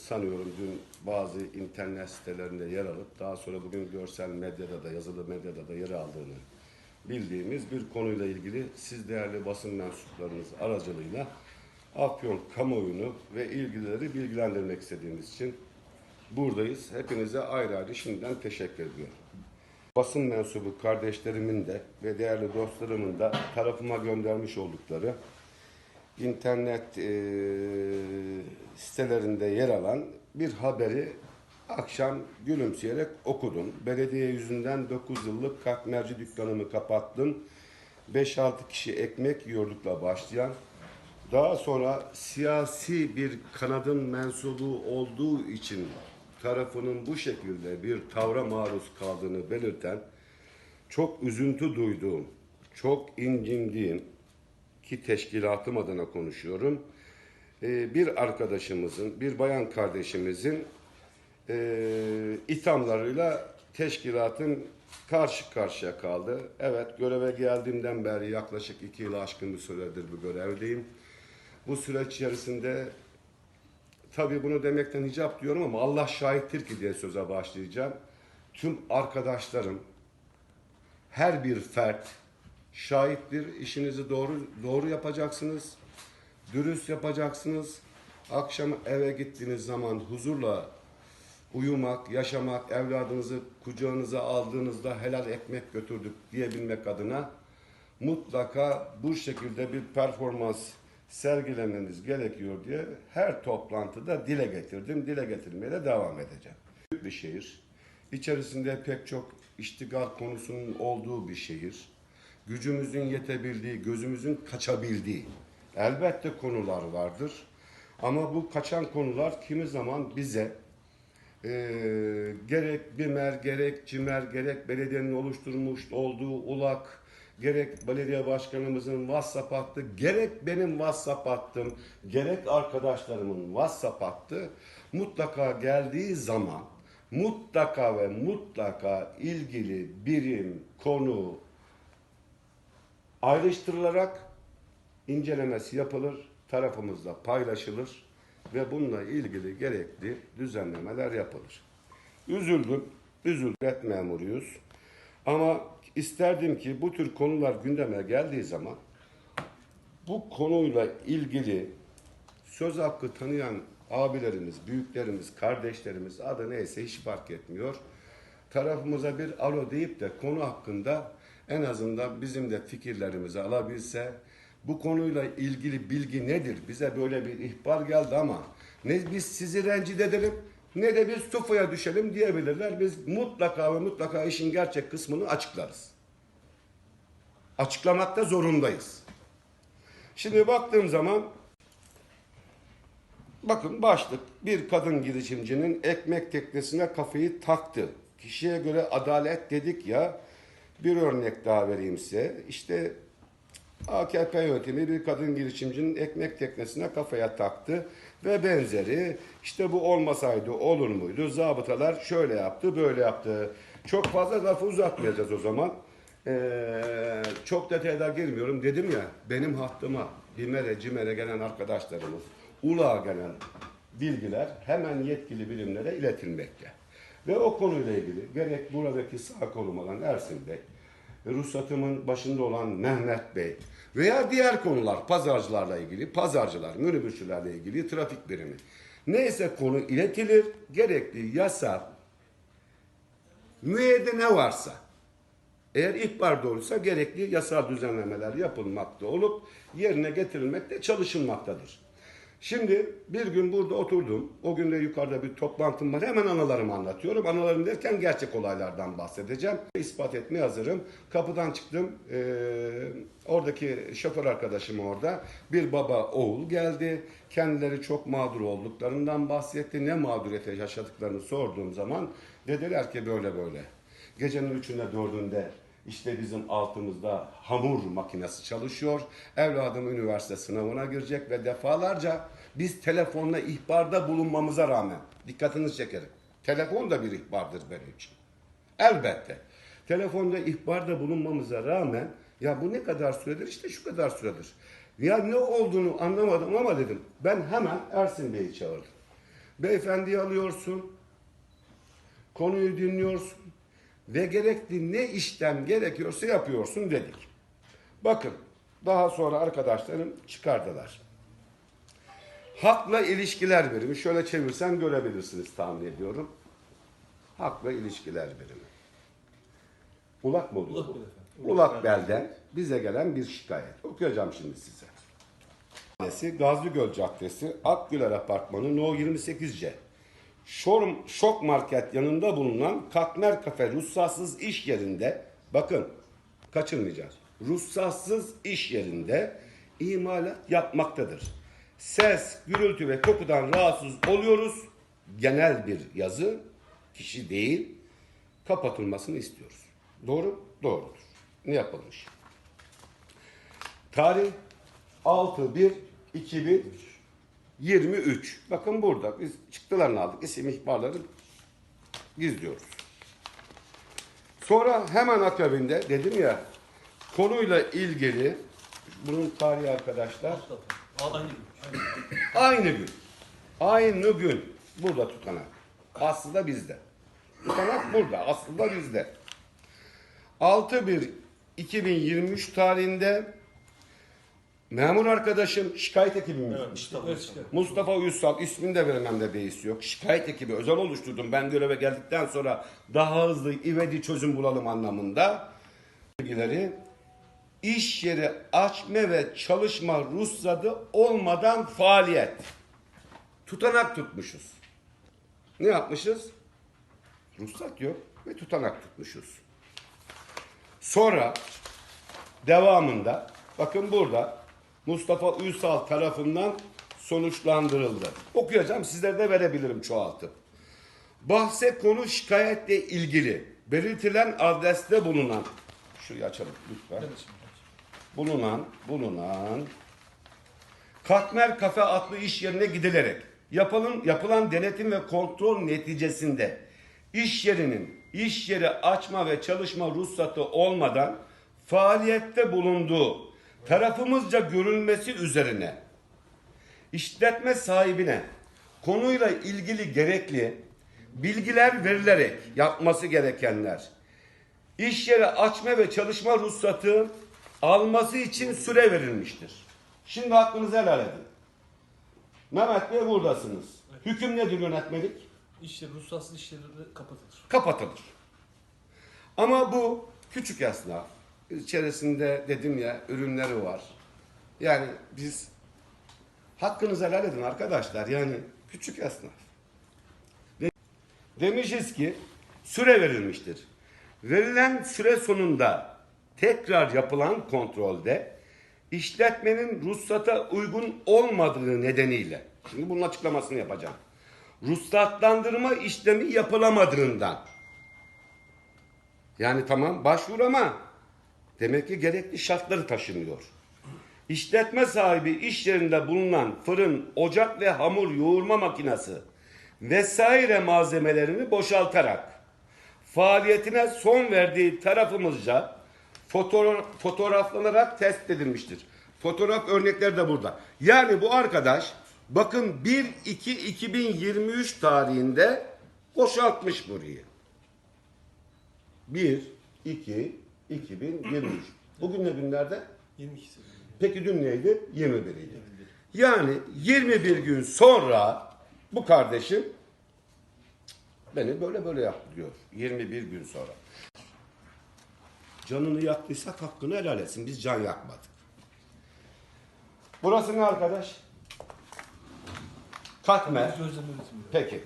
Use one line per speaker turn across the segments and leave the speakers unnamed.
sanıyorum dün bazı internet sitelerinde yer alıp daha sonra bugün görsel medyada da yazılı medyada da yer aldığını bildiğimiz bir konuyla ilgili siz değerli basın mensuplarınız aracılığıyla Afyon kamuoyunu ve ilgilileri bilgilendirmek istediğimiz için buradayız. Hepinize ayrı ayrı şimdiden teşekkür ediyorum. Basın mensubu kardeşlerimin de ve değerli dostlarımın da tarafıma göndermiş oldukları internet e, sitelerinde yer alan bir haberi akşam gülümseyerek okudum. Belediye yüzünden 9 yıllık katmerci dükkanımı kapattım. 5-6 kişi ekmek yiyordukla başlayan daha sonra siyasi bir kanadın mensubu olduğu için tarafının bu şekilde bir tavra maruz kaldığını belirten çok üzüntü duyduğum, çok incindiğim ki teşkilatım adına konuşuyorum. Ee, bir arkadaşımızın, bir bayan kardeşimizin e, ithamlarıyla teşkilatın karşı karşıya kaldı. Evet göreve geldiğimden beri yaklaşık iki yılı aşkın bir süredir bu görevdeyim. Bu süreç içerisinde tabii bunu demekten hicap diyorum ama Allah şahittir ki diye söze başlayacağım. Tüm arkadaşlarım, her bir fert şahittir. İşinizi doğru doğru yapacaksınız. Dürüst yapacaksınız. Akşam eve gittiğiniz zaman huzurla uyumak, yaşamak, evladınızı kucağınıza aldığınızda helal ekmek götürdük diyebilmek adına mutlaka bu şekilde bir performans sergilemeniz gerekiyor diye her toplantıda dile getirdim. Dile getirmeye de devam edeceğim. Büyük bir şehir. İçerisinde pek çok iştigal konusunun olduğu bir şehir. Gücümüzün yetebildiği, gözümüzün kaçabildiği elbette konular vardır. Ama bu kaçan konular kimi zaman bize e, gerek BİMER, gerek CİMER, gerek belediyenin oluşturmuş olduğu ULAK, gerek belediye başkanımızın WhatsApp hattı, gerek benim WhatsApp hattım, gerek arkadaşlarımın WhatsApp hattı mutlaka geldiği zaman mutlaka ve mutlaka ilgili birim, konu ayrıştırılarak incelemesi yapılır, tarafımızda paylaşılır ve bununla ilgili gerekli düzenlemeler yapılır. Üzüldüm, üzüldüm memuruyuz. Ama isterdim ki bu tür konular gündeme geldiği zaman bu konuyla ilgili söz hakkı tanıyan abilerimiz, büyüklerimiz, kardeşlerimiz adı neyse hiç fark etmiyor. Tarafımıza bir alo deyip de konu hakkında en azından bizim de fikirlerimizi alabilse bu konuyla ilgili bilgi nedir? Bize böyle bir ihbar geldi ama ne biz sizi rencide edelim ne de biz tufaya düşelim diyebilirler. Biz mutlaka ve mutlaka işin gerçek kısmını açıklarız. Açıklamakta zorundayız. Şimdi baktığım zaman bakın başlık bir kadın girişimcinin ekmek teknesine kafayı taktı. Kişiye göre adalet dedik ya bir örnek daha vereyim size. İşte AKP yönetimi bir kadın girişimcinin ekmek teknesine kafaya taktı ve benzeri işte bu olmasaydı olur muydu? Zabıtalar şöyle yaptı, böyle yaptı. Çok fazla lafı uzatmayacağız o zaman. Ee, çok detayda girmiyorum. Dedim ya benim hattıma BİMER'e, CİMER'e gelen arkadaşlarımız, ULA'a gelen bilgiler hemen yetkili bilimlere iletilmekte. Ve o konuyla ilgili gerek buradaki sağ kolum olan Ersin Bey, ruhsatımın başında olan Mehmet Bey veya diğer konular pazarcılarla ilgili, pazarcılar, minibüsçülerle ilgili trafik birimi. Neyse konu iletilir, gerekli yasa müeyyide ne varsa eğer ihbar doğruysa gerekli yasal düzenlemeler yapılmakta olup yerine getirilmekte çalışılmaktadır. Şimdi bir gün burada oturdum. O gün de yukarıda bir toplantım var. Hemen anılarımı anlatıyorum. Anılarım derken gerçek olaylardan bahsedeceğim. İspat etmeye hazırım. Kapıdan çıktım. Ee, oradaki şoför arkadaşım orada. Bir baba oğul geldi. Kendileri çok mağdur olduklarından bahsetti. Ne mağduriyete yaşadıklarını sorduğum zaman dediler ki böyle böyle. Gecenin üçünde dördünde işte bizim altımızda hamur makinesi çalışıyor. Evladım üniversite sınavına girecek ve defalarca biz telefonla ihbarda bulunmamıza rağmen dikkatinizi çekerim. Telefon da bir ihbardır benim için. Elbette. Telefonda ihbarda bulunmamıza rağmen ya bu ne kadar süredir? İşte şu kadar süredir. Ya ne olduğunu anlamadım ama dedim. Ben hemen Ersin Bey'i çağırdım. Beyefendiyi alıyorsun. Konuyu dinliyorsun. Ve gerekli ne işlem gerekiyorsa yapıyorsun dedik. Bakın daha sonra arkadaşlarım çıkardılar. Hakla ilişkiler birimi. Şöyle çevirsen görebilirsiniz tahmin ediyorum. Hakla ilişkiler birimi. Ulak mı oluyor
Ulak
bu? Ulak Bel'den bize gelen bir şikayet. Okuyacağım şimdi size. Gazlıgöl Caddesi, Akgüler Apartmanı No 28C. Şor, Şok Market yanında bulunan Katmer Kafe ruhsatsız iş yerinde, bakın kaçırmayacağız. Ruhsatsız iş yerinde imalat yapmaktadır. Ses, gürültü ve kokudan rahatsız oluyoruz. Genel bir yazı, kişi değil, kapatılmasını istiyoruz. Doğru? Doğrudur. Ne yapılmış? Tarih 6-1-2023. Bakın burada biz çıktılarını aldık. İsim ihbarları gizliyoruz. Sonra hemen akabinde dedim ya konuyla ilgili bunun tarihi arkadaşlar
aynı gün.
aynı gün. Aynı gün burada tutanak. Aslında bizde. Tutanak burada. Aslında bizde. 6-1-2023 tarihinde memur arkadaşım şikayet ekibimiz.
Evet, işte, evet, işte.
Mustafa Uysal ismini de vermem de beis yok. Şikayet ekibi özel oluşturdum. Ben göreve geldikten sonra daha hızlı ivedi çözüm bulalım anlamında. Bilgileri iş yeri açma ve çalışma ruhsatı olmadan faaliyet. Tutanak tutmuşuz. Ne yapmışız? Ruhsat yok ve tutanak tutmuşuz. Sonra devamında bakın burada Mustafa Uysal tarafından sonuçlandırıldı. Okuyacağım sizlere de verebilirim çoğaltıp. Bahse konu şikayetle ilgili belirtilen adreste bulunan şurayı açalım lütfen. Bulunan bulunan Katmer Kafe adlı iş yerine gidilerek yapılan, yapılan denetim ve kontrol neticesinde iş yerinin iş yeri açma ve çalışma ruhsatı olmadan faaliyette bulunduğu tarafımızca görülmesi üzerine işletme sahibine konuyla ilgili gerekli bilgiler verilerek yapması gerekenler iş yeri açma ve çalışma ruhsatı alması için süre verilmiştir. Şimdi hakkınızı helal edin. Mehmet Bey buradasınız. Hüküm nedir yönetmelik?
İşte ruhsatsız işleri kapatılır.
Kapatılır. Ama bu küçük esnaf. İçerisinde dedim ya ürünleri var. Yani biz hakkınızı helal edin arkadaşlar. Yani küçük esnaf. De- Demişiz ki süre verilmiştir. Verilen süre sonunda tekrar yapılan kontrolde işletmenin ruhsata uygun olmadığı nedeniyle şimdi bunun açıklamasını yapacağım. Ruhsatlandırma işlemi yapılamadığından yani tamam başvur ama demek ki gerekli şartları taşımıyor. İşletme sahibi iş yerinde bulunan fırın, ocak ve hamur yoğurma makinesi vesaire malzemelerini boşaltarak faaliyetine son verdiği tarafımızca fotoğraf, fotoğraflanarak tespit edilmiştir. Fotoğraf örnekleri de burada. Yani bu arkadaş bakın 1-2-2023 tarihinde boşaltmış burayı. 1 2 2023. Bugün ne günlerde?
22 sene.
Peki dün neydi? 21 idi. Yani 21 gün sonra bu kardeşim beni böyle böyle yaptı diyor. 21 gün sonra. Canını yaktıysak hakkını helal etsin. Biz can yakmadık. Burası ne arkadaş? Katmer. Peki.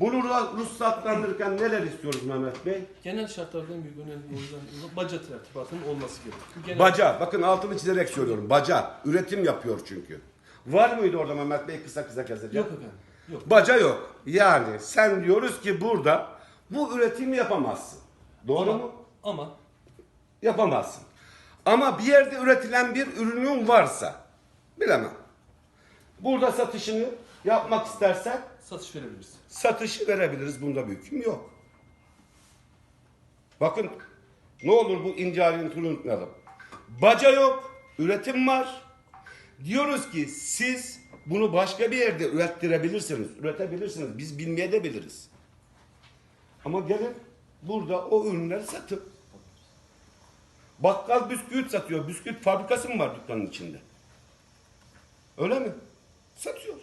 Bunu ruh- ruhsatlandırırken neler istiyoruz Mehmet Bey?
Genel şartlardan bir önemli o yüzden baca tertibatının olması gerekiyor. Genel
Baca. Bakın altını çizerek söylüyorum. Baca. Üretim yapıyor çünkü. Var mıydı orada Mehmet Bey kısa kısa keseceğim?
Yok efendim. Yok.
Baca yok. Yani sen diyoruz ki burada bu üretimi yapamazsın. Doğru
ama,
mu?
Ama
Yapamazsın. Ama bir yerde üretilen bir ürünün varsa bilemem. Burada satışını yapmak istersen
satış verebiliriz.
satışı verebiliriz. Bunda bir hüküm yok. Bakın ne olur bu ince ayrıntıyı unutmayalım. Baca yok, üretim var. Diyoruz ki siz Bunu başka bir yerde ürettirebilirsiniz, üretebilirsiniz. Biz bilmeye de biliriz. Ama gelin burada o ürünleri satın. Bakkal bisküvit satıyor. Bisküvit fabrikası mı var dükkanın içinde? Öyle mi? Satıyor.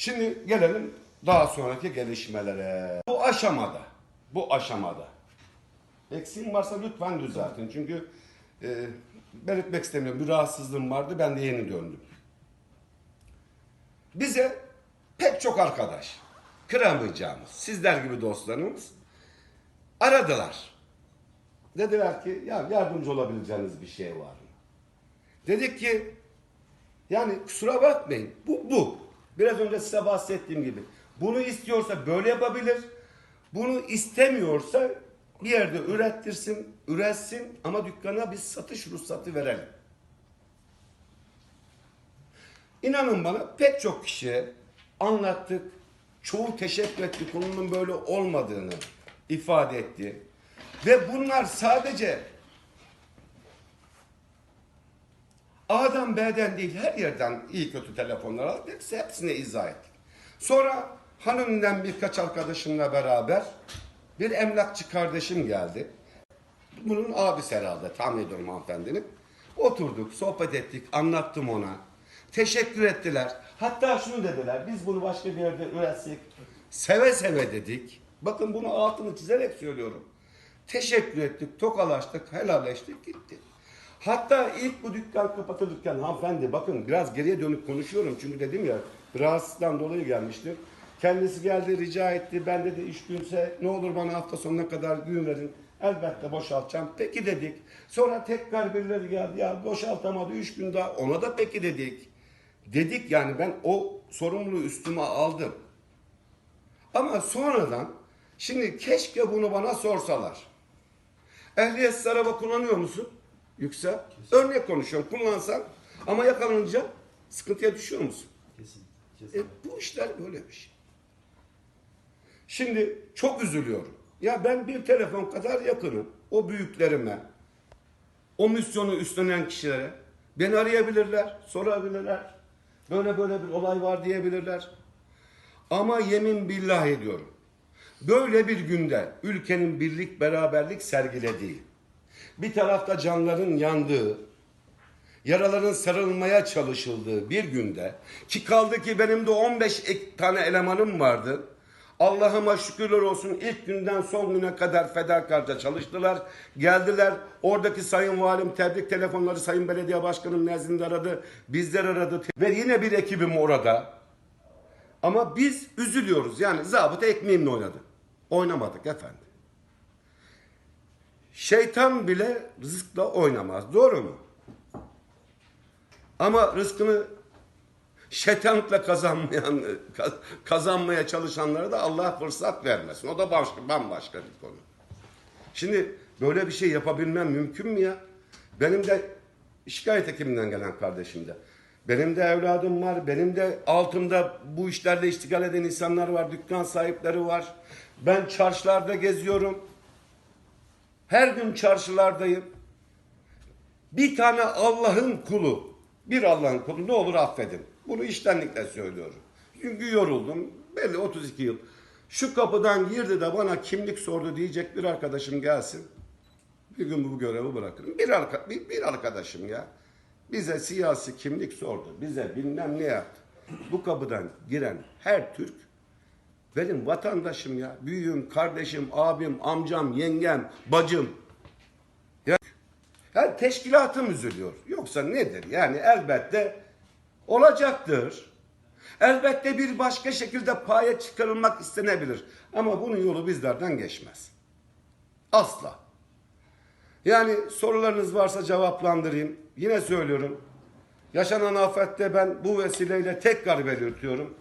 Şimdi gelelim daha sonraki gelişmelere. Bu aşamada, bu aşamada. Eksiğim varsa lütfen düzeltin. Çünkü e, belirtmek istemiyorum. Bir rahatsızlığım vardı. Ben de yeni döndüm. Bize pek çok arkadaş, kıramayacağımız, sizler gibi dostlarımız aradılar. Dediler ki ya yardımcı olabileceğiniz bir şey var mı? Dedik ki yani kusura bakmayın bu bu. Biraz önce size bahsettiğim gibi. Bunu istiyorsa böyle yapabilir. Bunu istemiyorsa bir yerde ürettirsin, üretsin ama dükkana biz satış ruhsatı verelim. İnanın bana pek çok kişiye anlattık. Çoğu teşekkür etti konunun böyle olmadığını ifade etti. Ve bunlar sadece A'dan B'den değil her yerden iyi kötü telefonlar aldık. Hepsi, hepsine izah ettik. Sonra hanımdan birkaç arkadaşımla beraber bir emlakçı kardeşim geldi. Bunun abisi herhalde tahmin ediyorum hanımefendinin. Oturduk, sohbet ettik, anlattım ona. Teşekkür ettiler. Hatta şunu dediler, biz bunu başka bir yerde üretsek seve seve dedik. Bakın bunu altını çizerek söylüyorum. Teşekkür ettik, tokalaştık, helalleştik, gitti. Hatta ilk bu dükkan kapatılırken hanımefendi bakın biraz geriye dönüp konuşuyorum. Çünkü dedim ya rahatsızlıktan dolayı gelmiştim. Kendisi geldi rica etti. Ben dedi iş günse ne olur bana hafta sonuna kadar gün verin. Elbette boşaltacağım. Peki dedik. Sonra tekrar birileri geldi. Ya boşaltamadı. Üç gün daha. Ona da peki dedik. Dedik yani ben o sorumluluğu üstüme aldım. Ama sonradan şimdi keşke bunu bana sorsalar. Ehliyetsiz araba kullanıyor musun? Yüksel. Örnek konuşuyorum. Kullansan ama yakalanınca sıkıntıya düşüyor musun?
Kesin.
E,
Kesin.
bu işler böyle bir şey. Şimdi çok üzülüyorum. Ya ben bir telefon kadar yakınım. O büyüklerime, o misyonu üstlenen kişilere beni arayabilirler, sorabilirler. Böyle böyle bir olay var diyebilirler. Ama yemin billah ediyorum. Böyle bir günde ülkenin birlik beraberlik sergilediği, bir tarafta canların yandığı, yaraların sarılmaya çalışıldığı bir günde ki kaldı ki benim de 15 ek- tane elemanım vardı. Allah'ıma şükürler olsun ilk günden son güne kadar fedakarca çalıştılar. Geldiler oradaki sayın valim tebrik telefonları sayın belediye başkanım nezdinde aradı. Bizler aradı ve yine bir ekibim orada. Ama biz üzülüyoruz yani zabıta ekmeğimle oynadı. Oynamadık efendim. Şeytan bile rızıkla oynamaz. Doğru mu? Ama rızkını şeytanlıkla kazanmayan, kazanmaya çalışanlara da Allah fırsat vermesin. O da başka, bambaşka bir konu. Şimdi böyle bir şey yapabilmem mümkün mü ya? Benim de şikayet ekibinden gelen kardeşim de. Benim de evladım var. Benim de altımda bu işlerle iştigal eden insanlar var. Dükkan sahipleri var. Ben çarşılarda geziyorum. Her gün çarşılardayım. Bir tane Allah'ın kulu, bir Allah'ın kulu ne olur affedin. Bunu iştenlikle söylüyorum. Çünkü yoruldum. Belli 32 yıl. Şu kapıdan girdi de bana kimlik sordu diyecek bir arkadaşım gelsin. Bir gün bu görevi bırakırım. Bir, arka, bir, bir arkadaşım ya. Bize siyasi kimlik sordu. Bize bilmem ne yaptı. Bu kapıdan giren her Türk benim vatandaşım ya. Büyüğüm, kardeşim, abim, amcam, yengem, bacım. Ya, yani teşkilatım üzülüyor. Yoksa nedir? Yani elbette olacaktır. Elbette bir başka şekilde paya çıkarılmak istenebilir. Ama bunun yolu bizlerden geçmez. Asla. Yani sorularınız varsa cevaplandırayım. Yine söylüyorum. Yaşanan afette ben bu vesileyle tekrar belirtiyorum.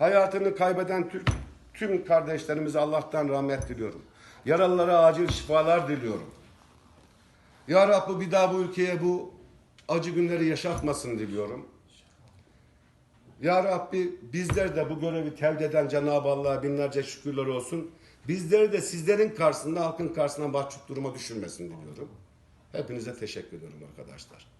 Hayatını kaybeden Türk tüm kardeşlerimize Allah'tan rahmet diliyorum. Yaralılara acil şifalar diliyorum. Ya Rabbi bir daha bu ülkeye bu acı günleri yaşatmasın diliyorum. Ya Rabbi bizler de bu görevi tevdi eden Cenab-ı Allah'a binlerce şükürler olsun. Bizleri de sizlerin karşısında, halkın karşısına mahcup duruma düşürmesin diliyorum. Hepinize teşekkür ediyorum arkadaşlar.